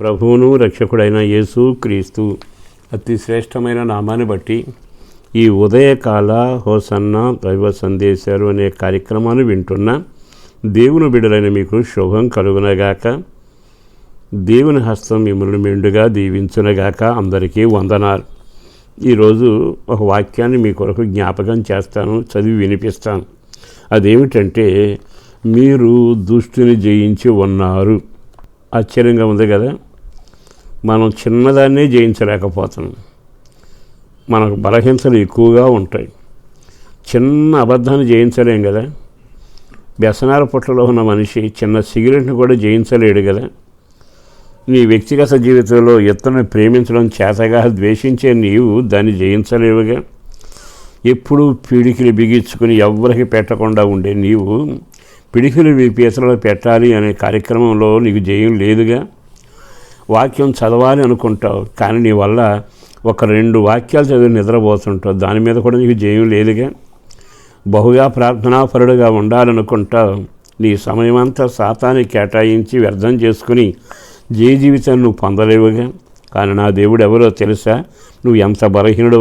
ప్రభువును రక్షకుడైన యేసు క్రీస్తు. అతి శ్రేష్టమైన నామాన్ని బట్టి ఈ ఉదయకాల హోసన్న దైవ సందేశాలు అనే కార్యక్రమాన్ని వింటున్న దేవుని బిడలైన మీకు శుభం కలుగునగాక. దేవుని హస్తం మిమ్మల్ని మెండుగా దీవించునగాక అందరికీ వందనాలు. ఈరోజు ఒక వాక్యాన్ని మీ కొరకు జ్ఞాపకం చేస్తాను చదివి వినిపిస్తాను. అదేమిటంటే మీరు దుష్టిని జయించి ఉన్నారు. ఆశ్చర్యంగా ఉంది కదా? మనం చిన్నదాన్నే జయించలేకపోతున్నాం. మనకు బలహీనతలు ఎక్కువగా ఉంటాయి. చిన్న అబద్ధాన్ని జయించలేం కదా? వ్యసనాల పుట్టలో ఉన్న మనిషి చిన్న సిగరెట్ని కూడా జయించలేడు కదా? నీ వ్యక్తిగత జీవితంలో ఇతరుని ప్రేమించడం చేతగా ద్వేషించే నీవు దాన్ని జయించలేవుగా? ఎప్పుడూ పిడికిలు బిగించుకుని ఎవ్వరికి పెట్టకుండా ఉండే నీవు పిడికిలు మీ పీతలో పెట్టాలి అనే కార్యక్రమంలో నీకు జయం లేదుగా? వాక్యం చదవాలి అనుకుంటావు కానీ నీ వల్ల ఒక రెండు వాక్యాలు చదివి నిద్రపోతుంటావు. దాని మీద కూడా నీకు జయం లేదుగా. బహుగా ప్రార్థనాపరుడుగా ఉండాలనుకుంటావు. నీ సమయమంతా శాతాన్ని కేటాయించి వ్యర్థం చేసుకుని జయ జీవితాన్ని నువ్వు పొందలేవుగా. కానీ నా దేవుడు ఎవరో తెలుసా? నువ్వు ఎంత బలహీనుడు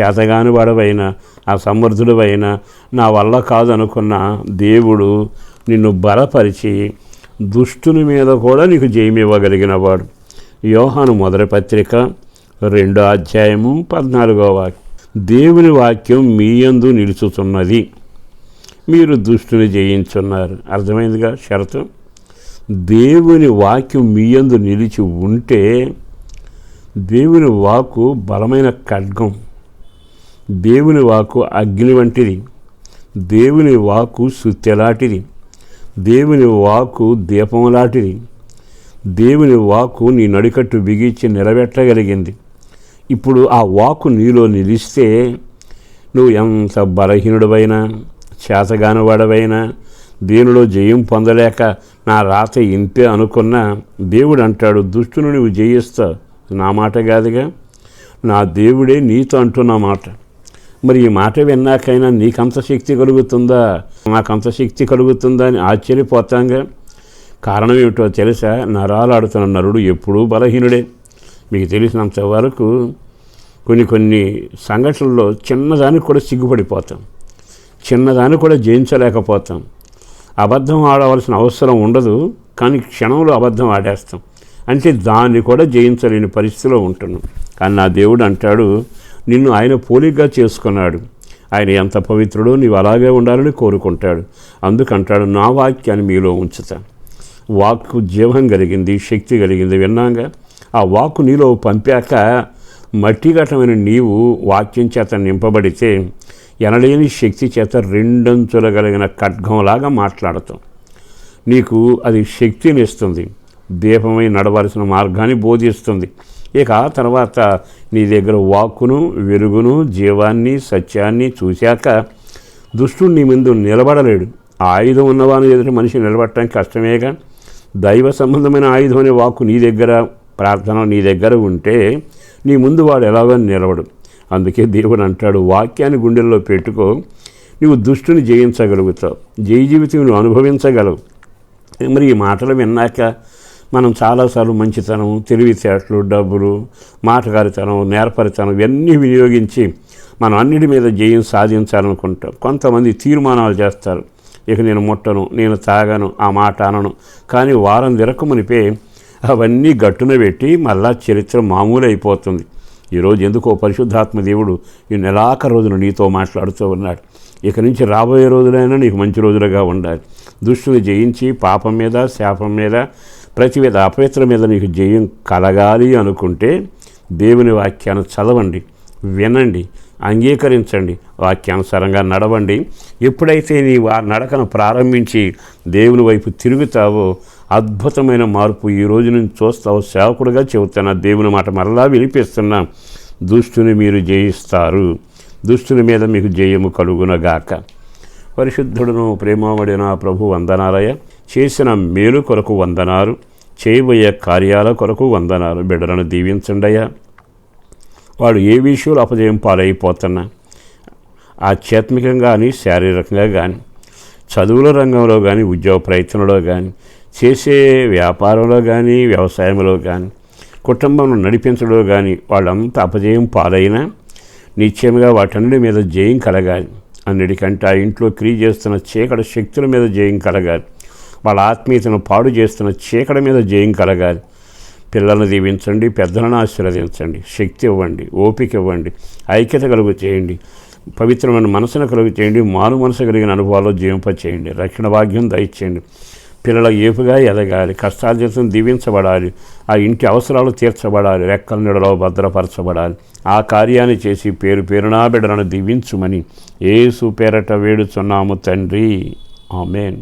చేతగాని వాడవైనా అసమర్థుడువైనా నా వల్ల కాదనుకున్న దేవుడు నిన్ను బలపరిచి దుష్టుని మీద కూడా నీకు జయమివ్వగలిగిన వాడు యోహాను మొదటి పత్రిక రెండో అధ్యాయము పద్నాలుగో వాక్యం. దేవుని వాక్యం మీ యందు నిలుచుతున్నది మీరు దుష్టుని జయించున్నారు. అర్థమైందిగా షరతు? దేవుని వాక్యం మీ యందు నిలిచి ఉంటే దేవుని వాకు బలమైన ఖడ్గం. దేవుని వాకు అగ్ని వంటిది. దేవుని వాకు సుత్తెలాంటిది దేవుని వాకు దీపం లాంటిది. దేవుని వాక్కు నీ నడికట్టు బిగించి నిలబెట్టగలిగింది ఇప్పుడు ఆ వాక్కు నీలో నిలిస్తే నువ్వు ఎంత బలహీనుడవైనా చేతగానివాడవైనా దేనిలో జయం పొందలేక నా రాత ఇంతే అనుకున్నా దేవుడు అంటాడు దుష్టును నువ్వు జయిస్తావు నా మాట కాదుగా నా దేవుడే నీతో అంటున్న మాట. మరి ఈ మాట విన్నాకైనా నీకంత శక్తి కలుగుతుందా? నాకంత శక్తి కలుగుతుందా అని ఆశ్చర్యపోతాంగా. కారణం ఏమిటో తెలుసా? నరాలు ఆడుతున్న నరుడు ఎప్పుడూ బలహీనుడే. మీకు తెలిసినంత వరకు కొన్ని కొన్ని సంఘటనల్లో చిన్నదానికి కూడా సిగ్గుపడిపోతాం. చిన్నదాన్ని కూడా జయించలేకపోతాం. అబద్ధం ఆడవలసిన అవసరం ఉండదు కానీ క్షణంలో అబద్ధం ఆడేస్తాం. అంటే దాన్ని కూడా జయించలేని పరిస్థితిలో ఉంటున్నాం. కానీ నా దేవుడు అంటాడు నిన్ను ఆయన పోలిగ్గా చేసుకున్నాడు. ఆయన ఎంత పవిత్రుడో నీవు అలాగే ఉండాలని కోరుకుంటాడు. అందుకంటాడు నా వాక్యాన్ని మీలో ఉంచుతా. వాక్కు జీవం కలిగింది శక్తి కలిగింది విన్నాగా? ఆ వాక్కు నీలో పంపాక మట్టిఘటమైన నీవు వాక్యం చేత నింపబడితే ఎనలేని శక్తి చేత రెండంచుల కలిగిన ఖడ్గంలాగా మాట్లాడతాం నీకు అది శక్తిని ఇస్తుంది దీపమై నడవలసిన మార్గాన్ని బోధిస్తుంది. ఇక ఆ తర్వాత నీ దగ్గర వాక్కును వెలుగును జీవాన్ని సత్యాన్ని చూశాక దుష్టుడు నీ ముందు నిలబడలేడు. ఆయుధం ఉన్నవాని ఎదుటి మనిషి నిలబడటానికి కష్టమేగా. దైవ సంబంధమైన ఆయుధం అనే వాక్కు నీ దగ్గర ప్రార్థన నీ దగ్గర ఉంటే నీ ముందు వాడు ఎలాగో నిలవడు అందుకే దేవుడు అంటాడు వాక్యాన్ని గుండెల్లో పెట్టుకో. నువ్వు దుష్టుని జయించగలుగుతావు. జయ జీవితం నువ్వు అనుభవించగలవు. మరి ఈ మాటలు విన్నాక మనం చాలాసార్లు మంచితనం తెలివితేటలు డబ్బులు మాటగారితనం నేర్పరితనం ఇవన్నీ వినియోగించి మనం అన్నిటి మీద జయం సాధించాలనుకుంటాం. కొంతమంది తీర్మానాలు చేస్తారు. ఇక నేను ముట్టను నేను తాగను ఆ మాట అనను. కానీ వారం తిరకమునిపే అవన్నీ గట్టున పెట్టి మళ్ళా చరిత్ర మామూలు అయిపోతుంది ఈరోజు ఎందుకో పరిశుద్ధాత్మ దేవుడు ఈ నెలాఖరు రోజున నీతో మాట్లాడుతూ ఉన్నాడు. ఇక నుంచి రాబోయే రోజులైనా నీకు మంచి రోజులుగా ఉండాలి. దుష్టుని జయించి పాపం మీద శాపం మీద ప్రతి విధ అపవిత్ర మీద నీకు జయం కలగాలి అనుకుంటే దేవుని వాక్యాన్ని చదవండి వినండి అంగీకరించండి వాక్యానుసారంగా నడవండి. ఎప్పుడైతే నీ ఆ నడకను ప్రారంభించి దేవుని వైపు తిరుగుతావో అద్భుతమైన మార్పు ఈ రోజు నుంచి చూస్తావు. సేవకుడుగా చెబుతున్నా దేవుని మాట మరలా వినిపిస్తున్నా దుష్టుని మీరు జయిస్తారు. దుష్టుని మీద మీకు జయము కలుగునగాక. పరిశుద్ధుడును ప్రేమవడిన ప్రభు వందనాలయ. చేసిన మేలు కొరకు వందనారు చేయబోయే కార్యాల కొరకు వందనాలు. బిడ్డలను దీవించండియా వాడు ఏ విషయంలో అపజయం పాలైపోతున్నా ఆధ్యాత్మికంగా కానీ శారీరకంగా కానీ చదువుల రంగంలో కానీ ఉద్యోగ ప్రయత్నంలో కానీ చేసే వ్యాపారంలో కానీ వ్యవసాయంలో కానీ కుటుంబం నడిపించడంలో కానీ వాళ్ళంతా అపజయం పాలైనా నిశ్చయంగా వాటన్నిటి మీద జయం కలగాలి. అన్నిటికంటే ఆ ఇంట్లో క్రియ చేస్తున్న చీకటి శక్తుల మీద జయం కలగాలి. వాళ్ళ ఆత్మీయతను పాడు చేస్తున్న చీకటి మీద జయం కలగాలి. పిల్లలను దీవించండి పెద్దలను ఆశీర్వదించండి శక్తి ఇవ్వండి ఓపిక ఇవ్వండి ఐక్యత కలుగు చేయండి పవిత్రమైన మనసును కలుగు చేయండి మారు మనసు కలిగిన అనుభవాల్లో జీవింపచేయండి రక్షణ భాగ్యం దయచేయండి. పిల్లల ఏపుగా ఎదగాలి కష్టార్జితం దీవించబడాలి ఆ ఇంటి అవసరాలు తీర్చబడాలి రెక్కల నీడలో భద్రపరచబడాలి. ఆ కార్యాన్ని చేసి పేరు పేరునా బిడ్డలను దీవించుమని ఏసు పేరట వేడుచున్నాము తండ్రి. ఆమెన్.